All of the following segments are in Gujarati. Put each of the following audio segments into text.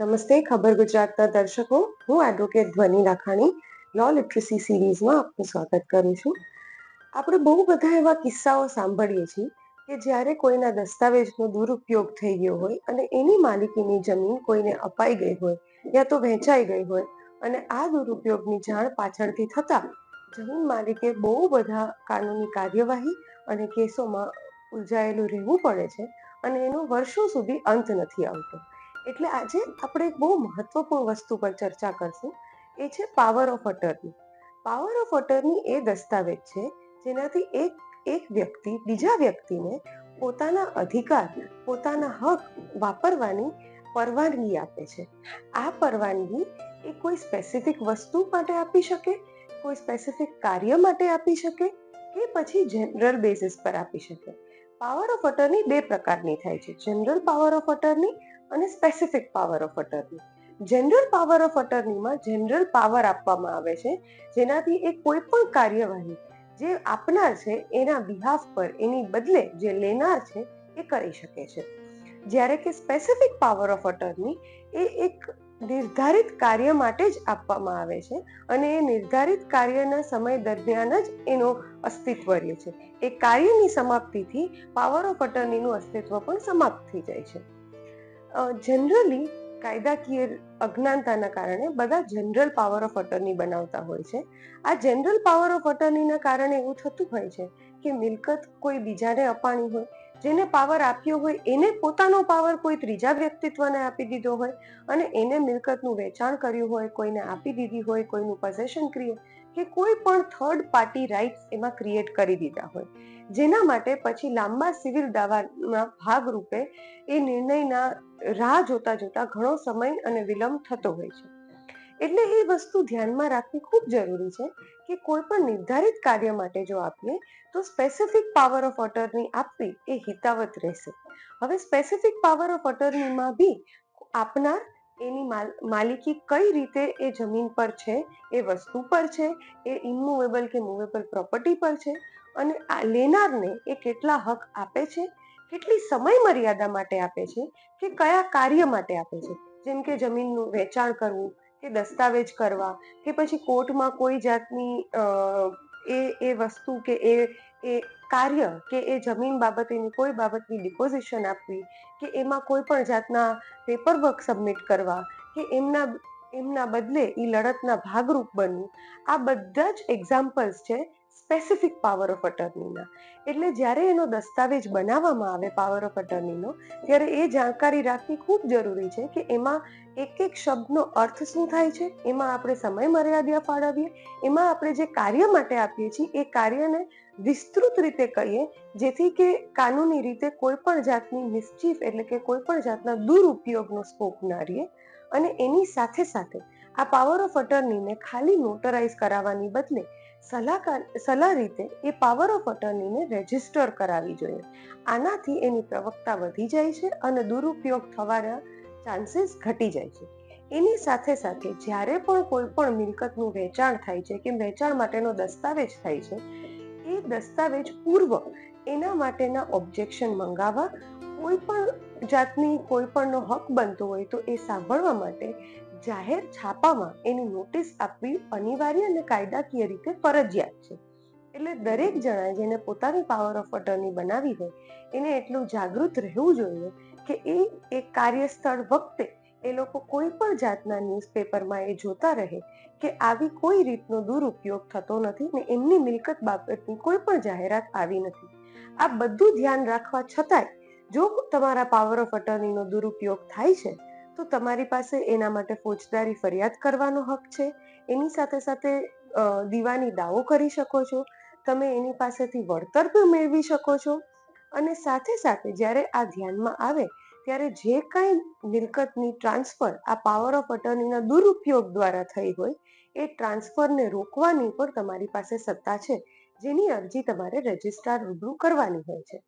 નમસ્તે, ખબર ગુજરાતના દર્શકો. હું એડવોકેટ ધ્વનિ લાખાણી લો લિટરસી સિરીઝમાં આપનું સ્વાગત કરું છું. આપણે બહુ બધા એવા કિસ્સાઓ સાંભળીએ છીએ કે જ્યારે કોઈના દસ્તાવેજનો દુરુપયોગ થઈ ગયો હોય અને એની માલિકીની જમીન કોઈને અપાઈ ગઈ હોય યા તો વહેંચાઈ ગઈ હોય અને આ દુરુપયોગની જાણ પાછળથી થતા જમીન માલિકે બહુ બધા કાનૂની કાર્યવાહી અને કેસોમાં ઉલઝાયેલું રહેવું પડે છે અને એનો વર્ષો સુધી અંત નથી આવતો. એટલે આજે આપણે એક બહુ મહત્વપૂર્ણ વસ્તુ પર ચર્ચા કરશું, એ છે power of attorney power of attorney એ દસ્તાવેજ છે, જેનાથી એક એક વ્યક્તિ બીજા વ્યક્તિને પોતાના અધિકાર, પોતાના હક વાપરવાની પરવાનગી આપે છે. આ પરવાનગી એ કોઈ સ્પેસિફિક વસ્તુ માટે આપી શકે, કોઈ સ્પેસિફિક કાર્ય માટે આપી શકે કે પછી જનરલ બેસિસ પર આપી શકે. પાવર ઓફ અટર્ની બે પ્રકારની થાય છે જનરલ પાવર ઓફ અટર્ની અને specific power of attorney general power of અટર્નીમાં general power આપવામાં આવે છે, જેનાથી એ કોઈ પણ કાર્યવાહી જે આપનાર છે, એના બિહાફ પર, એની બદલે જે લેનાર છે, એ કરી શકે છે. જ્યારે કે સ્પેસિફિક પાવર ઓફ અટર્ની એ એક નિર્ધારિત કાર્ય માટે જ આપવામાં આવે છે અને એ નિર્ધારિત કાર્યના સમય દરમિયાન જ એનો અસ્તિત્વ રહે છે. એ કાર્યની સમાપ્તિથી પાવર ઓફ અટર્નીનું અસ્તિત્વ પણ સમાપ્ત થઈ જાય છે. જનરલી કાયદાકીય અજ્ઞાનતાના કારણે બધા જનરલ પાવર ઓફ અટર્ની બનાવતા હોય છે. આ જનરલ પાવર ઓફ અટર્નીના કારણે એવું થતું હોય છે કે મિલકત કોઈ બીજાને અપાણી હોય, જેને પાવર આપ્યો હોય એને પોતાનો પાવર કોઈ ત્રીજા વ્યક્તિત્વને આપી દીધો હોય અને એને મિલકતનું વેચાણ કર્યું હોય, કોઈને આપી દીધી હોય, કોઈનું પોઝેશન ક્રિએટ કે કોઈ પણ થર્ડ પાર્ટી રાઇટ્સ એમાં ક્રિએટ કરી દીધા હોય. જેના માટે પછી લાંબા સિવિલ દાવાના ભાગરૂપે એ નિર્ણયના રાહ જોતા જોતા ઘણો સમય અને વિલંબ થતો હોય છે. એટલે એ વસ્તુ ધ્યાનમાં રાખવી ખૂબ જરૂરી છે કે કોઈ પણ નિર્ધારિત કાર્ય માટે જો આપીએ, તો સ્પેસિફિક પાવર ઓફ અટર્ની આપવી એ હિતાવત રહેશે. હવે સ્પેસિફિક પાવર ઓફ અટર્નીમાં બી આપનાર એની માલિકી કઈ રીતે એ જમીન પર છે, એ વસ્તુ પર છે, એ ઇમુવેબલ કે મુવેબલ પ્રોપર્ટી પર છે અને આ લેનારને એ કેટલા હક આપે છે, કેટલી સમય મર્યાદા માટે આપે છે કે કયા કાર્ય માટે આપે છે? જેમ કે જમીનનું વેચાણ કરવું, કે દસ્તાવેજ કરવા, કે પછી કોર્ટમાં કોઈ જાતની એ વસ્તુ કે એ એ કાર્ય કે એ જમીન બાબતેની કોઈ બાબતની ડિપોઝિશન આપવી કે એમાં કોઈ પણ જાતના પેપર વર્ક સબમિટ કરવા કે એમના એમના બદલે એ લડતના ભાગરૂપ બનવું, આ બધા જ એક્ઝામ્પલ્સ છે સ્પેસિફિક પાવર ઓફ અટર્નીના એટલે જ્યારે એનો દસ્તાવેજ બનાવવામાં આવે પાવર ઓફ અટર્નીનો ત્યારે એ જાણકારી રાખવી ખૂબ જરૂરી છે કે એમાં એક એક શબ્દનો અર્થ શું થાય છે, એમાં આપણે સમય મર્યાદા ફાળવીએ, એમાં આપણે જે કાર્ય માટે આપીએ છીએ, એ કાર્યને વિસ્તૃત રીતે કહીએ, જેથી કે કાનૂની રીતે કોઈ પણ જાતની મિસચીફ એટલે કે કોઈ પણ જાતના દુરુપયોગનો સ્કોપ ના રહીએ અને એની સાથે સાથે આ પાવર ઓફ અટર્નીને ખાલી નોટરાઇઝ કરાવવાની બદલે સલાહકાર, સલાહ રીતે એ પાવર ઓફ અટર્નીને રજિસ્ટર કરાવવી જોઈએ. આનાથી એની પ્રવક્તા વધી જાય છે અને દુરુપયોગ થવાના ચાન્સીસ ઘટી જાય છે. એની સાથે સાથે જ્યારે પણ કોઈ પણ મિલકતનું વેચાણ થાય છે કે વેચાણ માટેનો દસ્તાવેજ થાય છે, એ દસ્તાવેજ પૂર્વ એના માટેના ઓબ્જેક્શન મંગાવવા કોઈ પણ જાતની કોઈ પણનો હક બનતો હોય તો એ સાંભળવા માટે જાહેર છાપામાં એની નોટિસ આપવી અનિવાર્ય અને કાયદાકીય રીતે ફરજિયાત છે. એટલે દરેક જણાએ જેને પોતાની પાવર ઓફ અટર્ની બનાવી હોય, એને એટલું જાગૃત રહેવું જોઈએ કે એ એક કાર્યસ્થળ વખતે એ લોકો કોઈ પણ જાતના ન્યૂઝપેપરમાં એ જોતા રહે કે આવી કોઈ રીતનો દુરુપયોગ થતો નથી ને એમની મિલકત બાબતની કોઈ પણ જાહેરાત આવી નથી. આ બધું ધ્યાન રાખવા છતાંય જો તમારા પાવર ઓફ અટર્નીનો દુરુપયોગ થાય છે, તો તમારી પાસે એના માટે ફોજદારી ફરિયાદ કરવાનો હક છે. એની સાથે સાથે દીવાની દાવો કરી શકો છો. તમે એની પાસેથી વળતર પણ મેળવી શકો છો. અને સાથે સાથે જ્યારે આ ધ્યાનમાં આવે, ત્યારે જે કાંઈ મિલકતની ટ્રાન્સફર આ પાવર ઓફ અટર્નીના દુરુપયોગ દ્વારા થઈ હોય, એ ટ્રાન્સફરને રોકવાની પણ તમારી પાસે સત્તા છે. જેની અરજી તમારે રજિસ્ટ્રાર રૂબરૂ કરવાની હોય છે.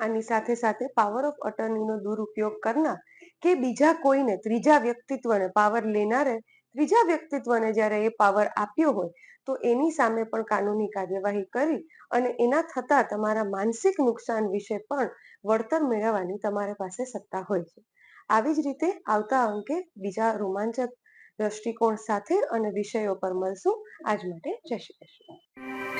આની સાથે સાથે પાવર ઓફ અટર્નીનો દુરુપયોગ કરનાર કે બીજા કોઈને, ત્રીજા વ્યક્તિત્વને પાવર લેનારે, ત્રીજા વ્યક્તિત્વને જ્યારે એ પાવર આપ્યો હોય, તો એની સામે પણ કાનૂની કાર્યવાહી કરી અને એના થતા તમારા માનસિક નુકસાન વિશે પણ વળતર મેળવવાની તમારી પાસે સત્તા હોય છે. આવી જ રીતે આવતા અંકે બીજા રોમાંચક દ્રષ્ટિકોણ સાથે અને વિષયો પર મળશું. આજ માટે જય શ્રી કૃષ્ણ.